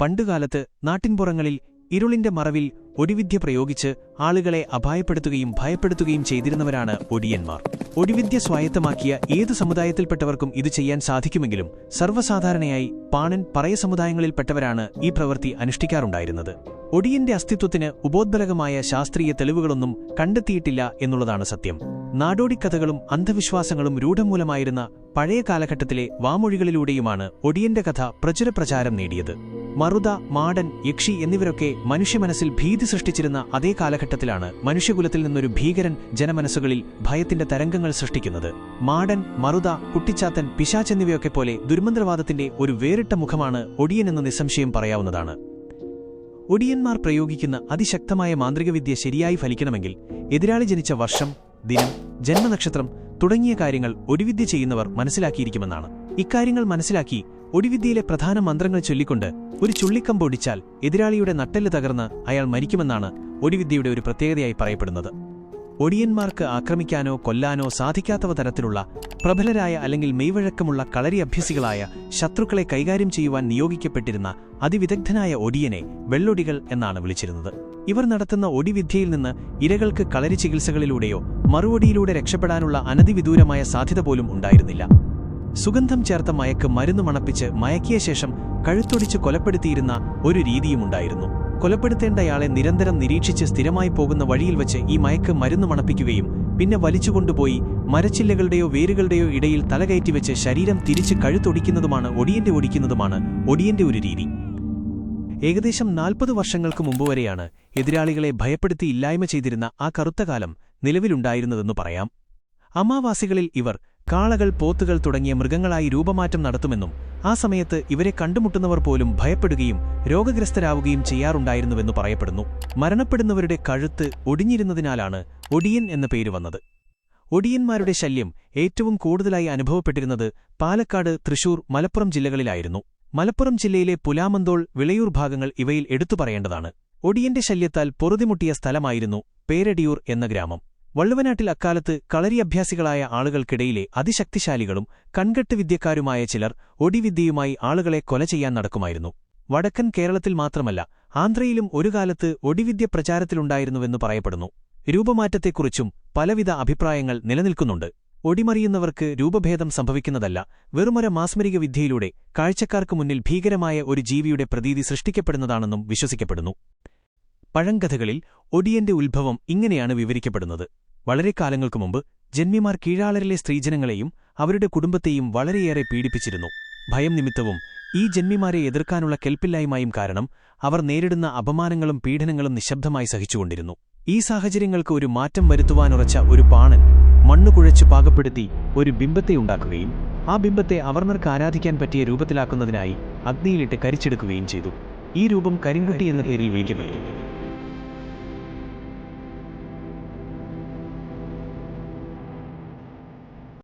പണ്ടുകാലത്ത് നാട്ടിൻപുറങ്ങളിൽ ഇരുളിന്റെ മറവിൽ ഒടിവിദ്യ പ്രയോഗിച്ച് ആളുകളെ അപായപ്പെടുത്തുകയും ഭയപ്പെടുത്തുകയും ചെയ്തിരുന്നവരാണ് ഒടിയന്മാർ. ഒടിവിദ്യ സ്വായത്തമാക്കിയ ഏതു സമുദായത്തിൽപ്പെട്ടവർക്കും ഇത് ചെയ്യാൻ സാധിക്കുമെങ്കിലും സർവസാധാരണയായി പാണൻ പറയ സമുദായങ്ങളിൽപ്പെട്ടവരാണ് ഈ പ്രവൃത്തി അനുഷ്ഠിക്കാറുണ്ടായിരുന്നത്. ഒടിയന്റെ അസ്തിത്വത്തിന് ഉപോദ്ബലകമായ ശാസ്ത്രീയ തെളിവുകളൊന്നും കണ്ടെത്തിയിട്ടില്ല എന്നുള്ളതാണ് സത്യം. നാടോടിക്കഥകളും അന്ധവിശ്വാസങ്ങളും രൂഢമൂലമായിരുന്ന പഴയ കാലഘട്ടത്തിലെ വാമൊഴികളിലൂടെയുമാണ് ഒടിയന്റെ കഥ പ്രചുരപ്രചാരം നേടിയത്. മറുത മാടൻ യക്ഷി എന്നിവരൊക്കെ മനുഷ്യ മനസ്സിൽ ഭീതി സൃഷ്ടിച്ചിരുന്ന അതേ കാലഘട്ടത്തിലാണ് മനുഷ്യകുലത്തിൽ നിന്നൊരു ഭീകരൻ ജനമനസ്സുകളിൽ ഭയത്തിന്റെ തരംഗങ്ങൾ സൃഷ്ടിക്കുന്നത്. മാടൻ മറുത കുട്ടിച്ചാത്തൻ പിശാച്ച് എന്നിവയൊക്കെ പോലെ ദുർമന്ത്രവാദത്തിന്റെ ഒരു വേറിട്ട മുഖമാണ് ഒടിയൻ എന്ന നിസ്സംശയം പറയാവുന്നതാണ്. ഒടിയന്മാർ പ്രയോഗിക്കുന്ന അതിശക്തമായ മാന്ത്രികവിദ്യ ശരിയായി ഫലിക്കണമെങ്കിൽ എതിരാളി ജനിച്ച വർഷം ദിനം ജന്മനക്ഷത്രം തുടങ്ങിയ കാര്യങ്ങൾ ഒടിവിദ്യ ചെയ്യുന്നവർ മനസ്സിലാക്കിയിരിക്കുമെന്നാണ്. ഇക്കാര്യങ്ങൾ മനസ്സിലാക്കി ഒടിവിദ്യയിലെ പ്രധാന മന്ത്രങ്ങൾ ചൊല്ലിക്കൊണ്ട് ഒരു ചുള്ളിക്കമ്പൊടിച്ചാൽ എതിരാളിയുടെ നട്ടെല്ല് തകർന്ന് അയാൾ മരിക്കുമെന്നാണ് ഒടിവിദ്യയുടെ ഒരു പ്രത്യേകതയായി പറയപ്പെടുന്നത്. ഒടിയന്മാർക്ക് ആക്രമിക്കാനോ കൊല്ലാനോ സാധിക്കാത്തവ തരത്തിലുള്ള പ്രബലരായ അല്ലെങ്കിൽ മെയ്വഴക്കമുള്ള കളരി അഭ്യസികളായ ശത്രുക്കളെ കൈകാര്യം ചെയ്യുവാൻ നിയോഗിക്കപ്പെട്ടിരുന്ന അതിവിദഗ്ധനായ ഒടിയനെ വെള്ളൊടികൾ എന്നാണ് വിളിച്ചിരുന്നത്. ഇവർ നടത്തുന്ന ഒടിവിദ്യയിൽ നിന്ന് ഇരകൾക്ക് കളരി ചികിത്സകളിലൂടെയോ മറുപടിയിലൂടെ രക്ഷപ്പെടാനുള്ള അനധിവിദൂരമായ സാധ്യത പോലും ഉണ്ടായിരുന്നില്ല. സുഗന്ധം ചേർത്ത മയക്ക് മരുന്ന് മണപ്പിച്ച് മയക്കിയ ശേഷം കഴുത്തൊടിച്ച് കൊലപ്പെടുത്തിയിരുന്ന ഒരു രീതിയുമുണ്ടായിരുന്നു കൊലപ്പെടുത്തേണ്ടയാളെ നിരന്തരം നിരീക്ഷിച്ച് സ്ഥിരമായി പോകുന്ന വഴിയിൽ വച്ച് ഈ മയക്ക് മരുന്ന് മണപ്പിക്കുകയും പിന്നെ വലിച്ചുകൊണ്ടുപോയി മരച്ചില്ലകളുടെയോ വേരുകളുടെയോ ഇടയിൽ തലകയറ്റിവെച്ച് ശരീരം തിരിച്ച് കഴുത്തൊടിക്കുന്നതുമാണ് ഒടിയന്റെ ഒടിക്കുന്നതുമാണ് ഒടിയന്റെ ഒരു രീതി. ഏകദേശം നാൽപ്പത് വർഷങ്ങൾക്ക് മുമ്പ് വരെയാണ് എതിരാളികളെ ഭയപ്പെടുത്തി ഇല്ലായ്മ ചെയ്തിരുന്ന ആ കറുത്ത കാലം നിലവിലുണ്ടായിരുന്നതെന്നു പറയാം. അമാവാസികളിൽ ഇവർ കാളകൾ പോത്തുകൾ തുടങ്ങിയ മൃഗങ്ങളായി രൂപമാറ്റം നടത്തുമെന്നും ആ സമയത്ത് ഇവരെ കണ്ടുമുട്ടുന്നവർ പോലും ഭയപ്പെടുകയും രോഗഗ്രസ്തരാവുകയും ചെയ്യാറുണ്ടായിരുന്നുവെന്നു പറയപ്പെടുന്നു. മരണപ്പെടുന്നവരുടെ കഴുത്ത് ഒടിഞ്ഞിരുന്നതിനാലാണ് ഒടിയൻ എന്ന പേര് വന്നത്. ഒടിയന്മാരുടെ ശല്യം ഏറ്റവും കൂടുതലായി അനുഭവപ്പെട്ടിരുന്നത് പാലക്കാട് തൃശൂർ മലപ്പുറം ജില്ലകളിലായിരുന്നു. മലപ്പുറം ജില്ലയിലെ പുലാമന്തോൾ വിളയൂർ ഭാഗങ്ങൾ ഇവയിൽ എടുത്തു പറയേണ്ടതാണ്. ഒടിയന്റെ ശല്യത്താൽ പൊറുതിമുട്ടിയ സ്ഥലമായിരുന്നു പേരടിയൂർ എന്ന ഗ്രാമം. വള്ളുവനാട്ടിൽ അക്കാലത്ത് കളരിയഭ്യാസികളായ ആളുകൾക്കിടയിലെ അതിശക്തിശാലികളും കൺകെട്ട് വിദ്യക്കാരുമായ ചിലർ ഒടിവിദ്യയുമായി ആളുകളെ കൊല ചെയ്യാൻ നടക്കുമായിരുന്നു. വടക്കൻ കേരളത്തിൽ മാത്രമല്ല ആന്ധ്രയിലും ഒരു കാലത്ത് ഒടിവിദ്യ പ്രചാരത്തിലുണ്ടായിരുന്നുവെന്ന് പറയപ്പെടുന്നു. രൂപമാറ്റത്തെക്കുറിച്ചും പലവിധ അഭിപ്രായങ്ങൾ നിലനിൽക്കുന്നുണ്ട്. ഒടിമറിയുന്നവർക്ക് രൂപഭേദം സംഭവിക്കുന്നതല്ല വെറുമൊര മാസ്മരിക വിദ്യയിലൂടെ കാഴ്ചക്കാർക്ക് മുന്നിൽ ഭീകരമായ ഒരു ജീവിയുടെ പ്രതീതി സൃഷ്ടിക്കപ്പെടുന്നതാണെന്നും വിശ്വസിക്കപ്പെടുന്നു. പഴങ്കഥകളിൽ ഒടിയന്റെ ഉത്ഭവം ഇങ്ങനെയാണ് വിവരിക്കപ്പെടുന്നത്. വളരെ കാലങ്ങൾക്കു മുമ്പ് ജന്മിമാർ കീഴാളരിലെ സ്ത്രീജനങ്ങളെയും അവരുടെ കുടുംബത്തെയും വളരെയേറെ പീഡിപ്പിച്ചിരുന്നു. ഭയം നിമിത്തവും ഈ ജന്മിമാരെ എതിർക്കാനുള്ള കെൽപ്പില്ലായ്മയും കാരണം അവർ നേരിടുന്ന അപമാനങ്ങളും പീഡനങ്ങളും നിശബ്ദമായി സഹിച്ചുകൊണ്ടിരുന്നു. ഈ സാഹചര്യങ്ങൾക്ക് ഒരു മാറ്റം വരുത്തുവാനുറച്ച ഒരു പാണൻ മണ്ണുകുഴച്ചു പാകപ്പെടുത്തി ഒരു ബിംബത്തെ ഉണ്ടാക്കുകയും ആ ബിംബത്തെ അവർണർക്ക് ആരാധിക്കാൻ പറ്റിയ രൂപത്തിലാക്കുന്നതിനായി അഗ്നിയിലിട്ട് കരിച്ചെടുക്കുകയും ചെയ്തു. ഈ രൂപം കരിങ്കുട്ടി എന്ന പേരിൽ വിളിക്കപ്പെട്ടു.